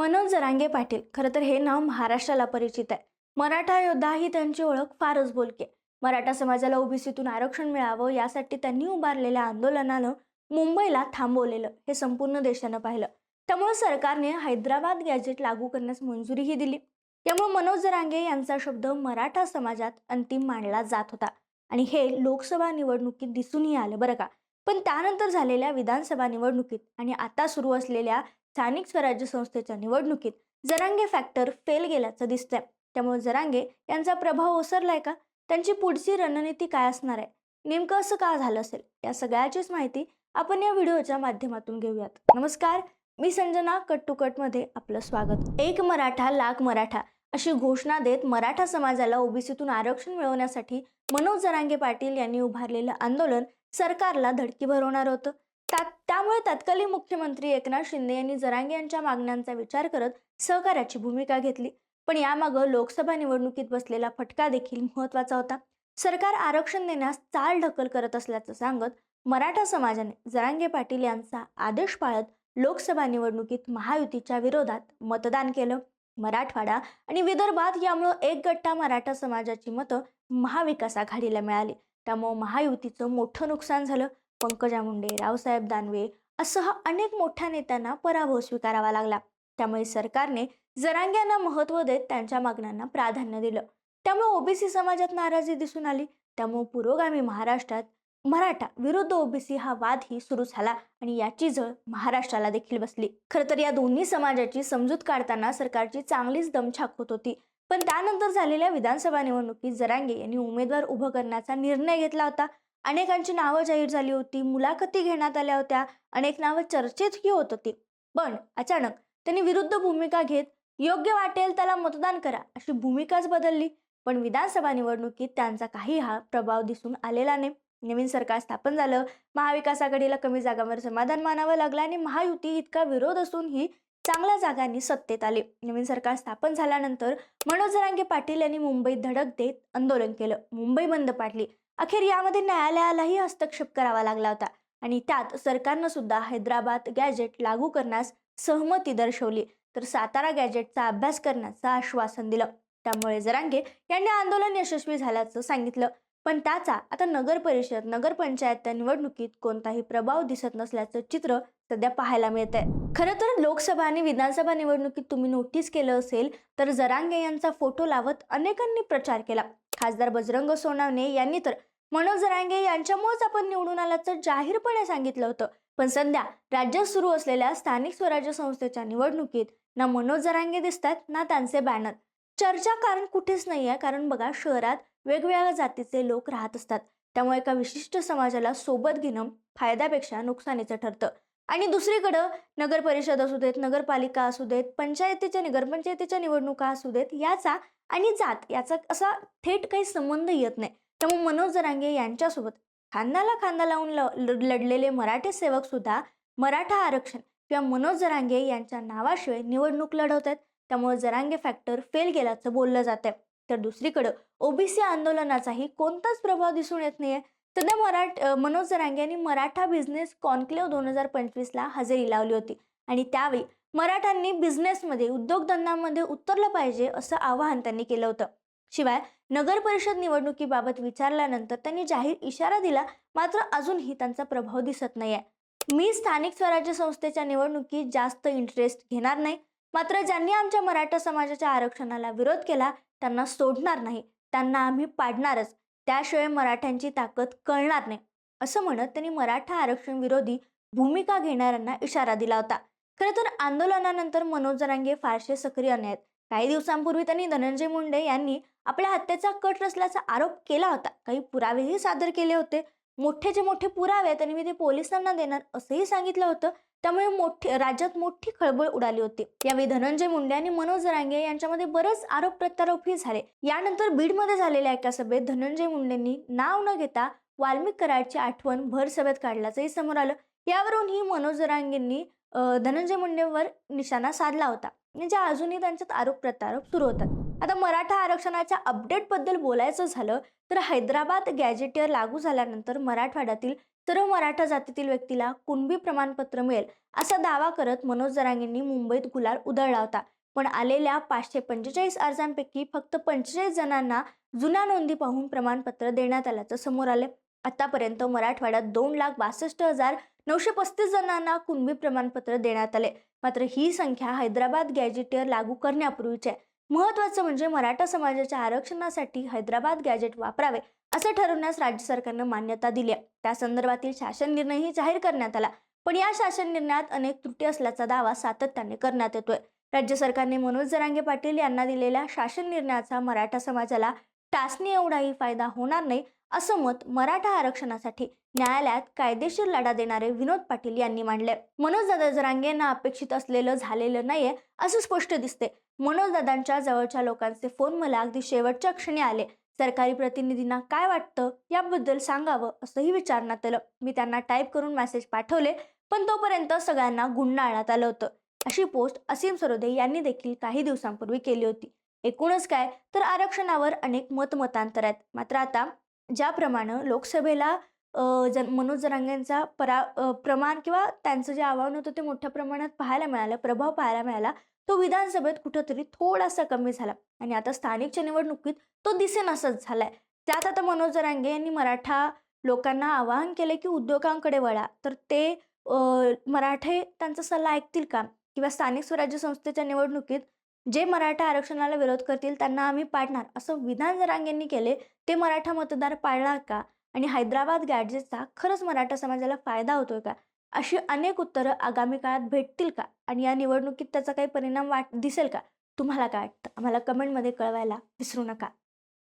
मनोज जरांगे पाटील. खरं तर हे नाव महाराष्ट्राला परिचित आहे. मराठा योद्धा ही त्यांची ओळख फारच बोलकी. आहे. मराठा समाजाला ओबीसीतून आरक्षण मिळावं यासाठी त्यांनी उभारलेल्या आंदोलनानं मुंबईला थांबवलेलं हे संपूर्ण देशानं पाहिलं. त्यामुळे सरकारने हैदराबाद गॅजेट लागू करण्यास मंजुरीही दिली. त्यामुळे मनोज जरांगे यांचा शब्द मराठा समाजात अंतिम मानला जात होता. आणि हे लोकसभा निवडणुकीत दिसूनही आलं बरं का. पण त्यानंतर झालेल्या विधानसभा निवडणुकीत आणि आता सुरू असलेल्या स्थानिक स्वराज्य संस्थेच्या निवडणुकीत जरांगे फॅक्टर फेल गेल्याचं दिसतंय. त्यामुळे जरांगे यांचा प्रभाव ओसरलाय का? त्यांची पुढची रणनीती काय असणार आहे? नेमकं असं का झालं असेल? या सगळ्याचीच माहिती आपण या व्हिडिओच्या माध्यमातून घेऊयात. नमस्कार मी संजना कट टू आपलं स्वागत. एक मराठा लाख मराठा अशी घोषणा देत मराठा समाजाला ओबीसीतून आरक्षण मिळवण्यासाठी मनोज जरांगे पाटील यांनी उभारलेलं आंदोलन सरकारला धडकी भरवणार होतं. त्यामुळे तत्कालीन मुख्यमंत्री एकनाथ शिंदे यांनी जरांगे यांच्या मागण्यांचा विचार करत सहकार्याची भूमिका घेतली. पण यामागं लोकसभा निवडणुकीत बसलेला फटका देखील महत्त्वाचा होता. सरकार आरक्षण देण्यास चाल ढकल करत असल्याचं सांगत मराठा समाजाने जरांगे पाटील यांचा आदेश पाळत लोकसभा निवडणुकीत महायुतीच्या विरोधात मतदान केलं. मराठवाडा आणि विदर्भात यामुळं एक गट्टा मराठा समाजाची मतं महाविकास आघाडीला मिळाली. त्यामुळं महायुतीचं मोठं नुकसान झालं. पंकजा मुंडे रावसाहेब दानवे असह अनेक मोठ्या नेत्यांना पराभव स्वीकारावा लागला. त्यामुळे सरकारने जरांग्यांना महत्त्व देत त्यांच्या मागण्यांना प्राधान्य दिलं. त्यामुळे ओबीसी समाजात नाराजी दिसून आली. त्यामुळे पुरोगामी महाराष्ट्रात मराठा विरुद्ध ओबीसी हा वादही सुरू झाला आणि याची झळ महाराष्ट्राला देखील बसली. खरं तर या दोन्ही समाजाची समजूत काढताना सरकारची चांगलीच दमछाक होत होती. पण त्यानंतर झालेल्या विधानसभा निवडणुकीत जरांगे यांनी उमेदवार उभं करण्याचा निर्णय घेतला होता. अनेकांची नावं जाहीर झाली होती मुलाखती घेण्यात आल्या होत्या अनेक नावं चर्चेतही होत होती. पण अचानक त्यांनी विरुद्ध भूमिका घेत योग्य वाटेल त्याला मतदान करा अशी भूमिकाच बदलली. पण विधानसभा निवडणुकीत त्यांचा काही हा प्रभाव दिसून आलेला नाही. नवीन सरकार स्थापन झालं महाविकास आघाडीला कमी जागांवर समाधान मानावं लागलं आणि महायुती इतका विरोध असूनही चांगल्या जागांनी सत्तेत आले. नवीन सरकार स्थापन झाल्यानंतर मनोज जरांगे पाटील यांनी मुंबईत धडक देत आंदोलन केलं. मुंबई बंद पाडली. अखेर यामध्ये न्यायालयालाही हस्तक्षेप करावा लागला होता आणि त्यात सरकारनं सुद्धा हैदराबाद गॅजेट लागू करण्यास सहमती दर्शवली. तर सातारा गॅजेटचा अभ्यास करण्याचं आश्वासन दिलं. त्यामुळे जरांगे यांनी आंदोलन यशस्वी झाल्याचं सांगितलं. पण त्याचा आता नगर परिषद नगरपंचायत निवडणुकीत कोणताही प्रभाव दिसत नसल्याचं चित्र सध्या पाहायला मिळत आहे खरं तर लोकसभा आणि विधानसभा निवडणुकीत तुम्ही नोटीस केलं असेल तर जरांगे यांचा फोटो लावत अनेकांनी प्रचार केला. खासदार बजरंग सोनावणे यांनी तर मनोज जरांगे यांच्यामुळेच आपण निवडून आल्याचं जाहीरपणे सांगितलं होतं. पण सध्या राज्यात सुरू असलेल्या स्थानिक स्वराज्य संस्थेच्या निवडणुकीत ना मनोज जरांगे दिसतात ना त्यांचे बॅनर. चर्चा कारण कुठेच नाही आहे कारण बघा शहरात वेगवेगळ्या जातीचे लोक राहत असतात. त्यामुळे एका विशिष्ट समाजाला सोबत घेणं फायद्यापेक्षा नुकसानीचं ठरतं. आणि दुसरीकडं नगर परिषद असू देत नगरपालिका असू देत पंचायतीच्या नगरपंचायतीच्या निवडणुका असू देत याचा आणि जात याचा असा थेट काही संबंध येत नाही. त्यामुळे मनोज जरांगे यांच्यासोबत खांद्याला खांदा लावून ल- लढलेले मराठे सेवक सुद्धा मराठा आरक्षण किंवा मनोज जरांगे यांच्या नावाशिवाय निवडणूक लढवत आहेत त्यामुळे जरांगे फॅक्टर फेल गेल्याचं बोललं जात आहे तर दुसरीकडं ओबीसी आंदोलनाचाही कोणताच प्रभाव दिसून येत नाहीये. सध्या मराठ मनोज जरांगे यांनी मराठा बिझनेस कॉन्क्लेव्ह दोन हजार पंचवीसला हजेरी लावली होती. आणि त्यावेळी मराठ्यांनी बिझनेसमध्ये उद्योगधंद्यामध्ये उतरलं पाहिजे असं आवाहन त्यांनी केलं होतं. शिवाय नगर परिषद निवडणुकीबाबत विचारल्यानंतर त्यांनी जाहीर इशारा दिला मात्र अजूनही त्यांचा प्रभाव दिसत नाही आहे मी स्थानिक स्वराज्य संस्थेच्या निवडणुकीत जास्त इंटरेस्ट घेणार नाही मात्र ज्यांनी आमच्या मराठा समाजाच्या आरक्षणाला विरोध केला त्यांना सोडणार नाही त्यांना आम्ही पाडणारच त्याशिवाय मराठ्यांची ताकद कळणार नाही असं म्हणत त्यांनी मराठा आरक्षण विरोधी भूमिका घेणाऱ्यांना इशारा दिला होता. खरं तर आंदोलनानंतर मनोज जरांगे फारसे सक्रिय नाहीत. काही दिवसांपूर्वी त्यांनी धनंजय मुंडे यांनी आपल्या हत्येचा कट रचल्याचा आरोप केला होता. काही पुरावेही सादर केले होते. मोठे जे मोठे पुरावे त्यांनी मी ते पोलिसांना देणार असंही सांगितलं होतं. त्यामुळे मोठी राज्यात मोठी खळबळ उडाली होती. यावेळी धनंजय मुंडे आणि मनोज जरांगे यांच्यामध्ये बरेच आरोप प्रत्यारोपही झाले. यानंतर बीडमध्ये झालेल्या एका सभेत धनंजय मुंडेंनी नाव न घेता वाल्मिक कराडची आठवण भर सभेत काढल्याचंही समोर आलं. यावरूनही मनोज जरांगेंनी धनंजय मुंडेंवर निशाणा साधला होता. म्हणजे अजूनही त्यांच्यात आरोप प्रत्यारोप सुरू होतात. आता मराठा आरक्षणाच्या अपडेटबद्दल बोलायचं झालं तर हैदराबाद गॅजेटियर लागू झाल्यानंतर मराठवाड्यातील सर्व मराठा जातीतील व्यक्तीला कुणबी प्रमाणपत्र मिळेल असा दावा करत मनोज जरांगेंनी मुंबईत गुलाल उधळला होता. पण आलेल्या पाचशे पंचेचाळीस अर्जांपैकी फक्त पंचेचाळीस जणांना जुन्या नोंदी पाहून प्रमाणपत्र देण्यात आल्याचं समोर आले आतापर्यंत मराठवाड्यात दोन लाख बासष्ट हजार नऊशे पस्तीस जणांना कुणबी प्रमाणपत्र देण्यात आले. मात्र ही संख्या हैदराबाद गॅजेटियर लागू करण्यापूर्वीची आहे. महत्वाचं म्हणजे मराठा समाजाच्या आरक्षणासाठी हैदराबाद गॅजेट वापरावे असं ठरवण्यास राज्य सरकारनं मान्यता दिली आहे. त्या संदर्भातील शासन निर्णयही जाहीर करण्यात आला. पण या शासन निर्णयात अनेक त्रुटी असल्याचा दावा सातत्याने करण्यात येतोय. राज्य सरकारने मनोज जरांगे पाटील यांना दिलेल्या शासन निर्णयाचा मराठा समाजाला टाचणी एवढाही फायदा होणार नाही असं मत मराठा आरक्षणासाठी न्यायालयात कायदेशीर लढा देणारे विनोद पाटील यांनी मांडले. मनोजदादा जरांगे यांना अपेक्षित असलेलं झालेलं नाहीये असं स्पष्ट दिसते. मनोजदादांच्या जवळच्या लोकांचे फोन मला अगदी शेवटच्या क्षणी आले. सरकारी प्रतिनिधींना काय वाटतं याबद्दल सांगावं असंही विचारण्यात आलं. मी त्यांना टाईप करून मेसेज पाठवले पण तोपर्यंत सगळ्यांना गुंडाळण्यात आलं होतं. अशी पोस्ट असीम सरोदे यांनी देखील काही दिवसांपूर्वी केली होती. एकूणच काय तर आरक्षणावर अनेक मतमतांतर आहेत. मात्र आता ज्याप्रमाणे लोकसभेला जन मनोज जरांगेंचा परा प्रमाण किंवा त्यांचं जे आव्हान होतं ते मोठ्या प्रमाणात पाहायला मिळालं प्रभाव पाहायला मिळाला. तो विधानसभेत कुठंतरी थोडासा कमी झाला आणि आता स्थानिकच्या निवडणुकीत तो दिसेनासाच झालाय. त्यात आता मनोज जरांगे यांनी मराठा लोकांना आवाहन केले की उद्योगांकडे वळा. तर ते मराठे त्यांचा सल्ला ऐकतील का? किंवा स्थानिक स्वराज्य संस्थेच्या निवडणुकीत जे मराठा आरक्षणाला विरोध करतील त्यांना आम्ही पाडणार असं विधान जरांगेंनी केले. ते मराठा मतदार पाळणार का? आणि हैदराबाद गॅडजेटचा खरंच मराठा समाजाला फायदा होतोय का? अशी अनेक उत्तरं आगामी काळात भेटतील का? आणि या निवडणुकीत त्याचा काही परिणाम वाट दिसेल का? तुम्हाला काय वाटतं? आम्हाला कमेंटमध्ये कळवायला विसरू नका.